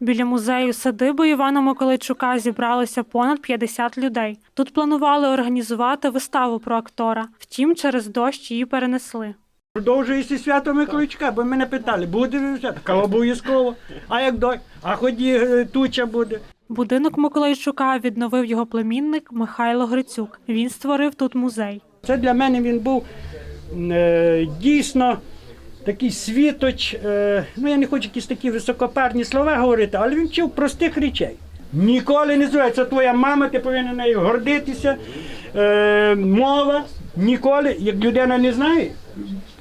Біля музею садиби Івана Миколайчука зібралося понад 50 людей. Тут планували організувати виставу про актора. Втім, через дощ її перенесли. Продовжується свято Миколайчука, бо мене питали, буде свято? Кажу, обов'язково. А як дощ? А ході е, туча буде. Будинок Миколайчука відновив його племінник Михайло Грицюк. Він створив тут музей. Це для мене він був е, дійсно такий світоч. Е, ну я не хочу якісь такі високопарні слова говорити, але він вчив простих речей. Ніколи не зває, це твоя мама, ти повинен нею гордитися. Е, мова ніколи, як людина не знає,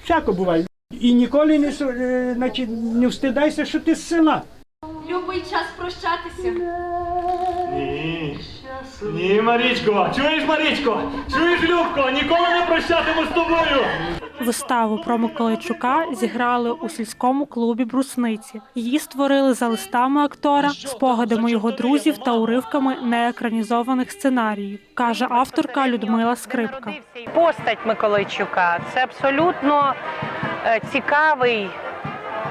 всяко буває. І ніколи не, е, значить, не встидайся, що ти з села. Любий час прощатися. Ні. Ні, Марічко, чуєш, Марічко? Чуєш, Любко, ніколи не прощатиму з тобою. Виставу про Миколайчука зіграли у сільському клубі Брусниці. Її створили за листами актора, спогадами його друзів та уривками неекранізованих сценаріїв, каже авторка Людмила Скрипка. Постать Миколайчука це абсолютно е, цікавий,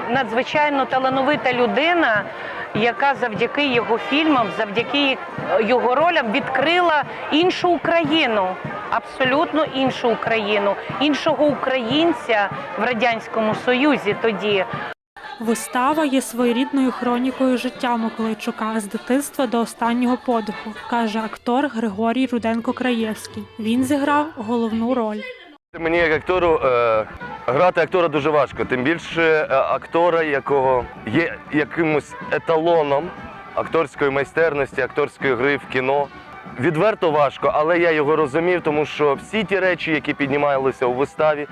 надзвичайно талановита людина, яка завдяки його фільмам, завдяки його ролям відкрила іншу Україну. Абсолютно іншу Україну, іншого українця в радянському союзі тоді. Вистава є своєрідною хронікою життя Миколайчука з дитинства до останнього подиху, каже актор Григорій Руденко Краєвський. Він зіграв головну роль. Мені як актору е, грати актора дуже важко, тим більше е, актора, якого є якимось еталоном акторської майстерності, акторської гри в кіно. Відверто важко, але я його розумів, тому що всі ті речі, які піднімалися у виставі,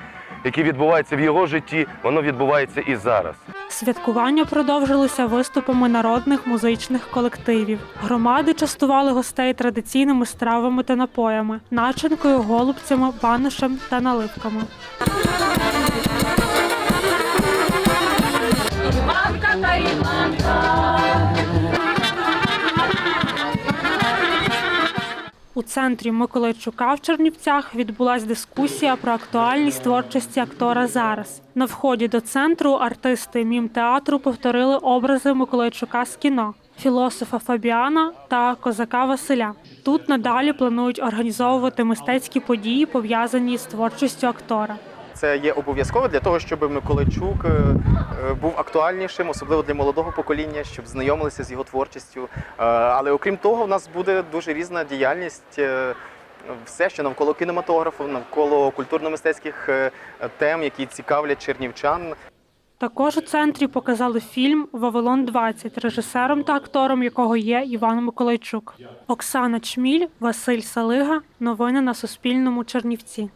які відбуваються в його житті, воно відбувається і зараз. Святкування продовжилося виступами народних музичних колективів. Громади частували гостей традиційними стравами та напоями, начинкою, голубцями, баношем та наливками. У центрі Миколайчука в Чернівцях відбулася дискусія про актуальність творчості актора зараз. На вході до центру артисти мім-театру повторили образи Миколайчука з кіно. Філософа Фабіана та козака Василя тут надалі планують організовувати мистецькі події, пов'язані з творчістю актора. Це є обов'язково для того, щоб Миколайчук е, е, був актуальнішим, особливо для молодого покоління, щоб знайомилися з його творчістю. Е, Але окрім того, в нас буде дуже різна діяльність. Все, що навколо кінематографу, навколо культурно-мистецьких тем, які цікавлять чернівчан. Також у центрі показали фільм Вавилон 20 режисером та актором якого є Іван Миколайчук. Оксана Чміль, Василь Салига. Новини на Суспільному. Чернівці.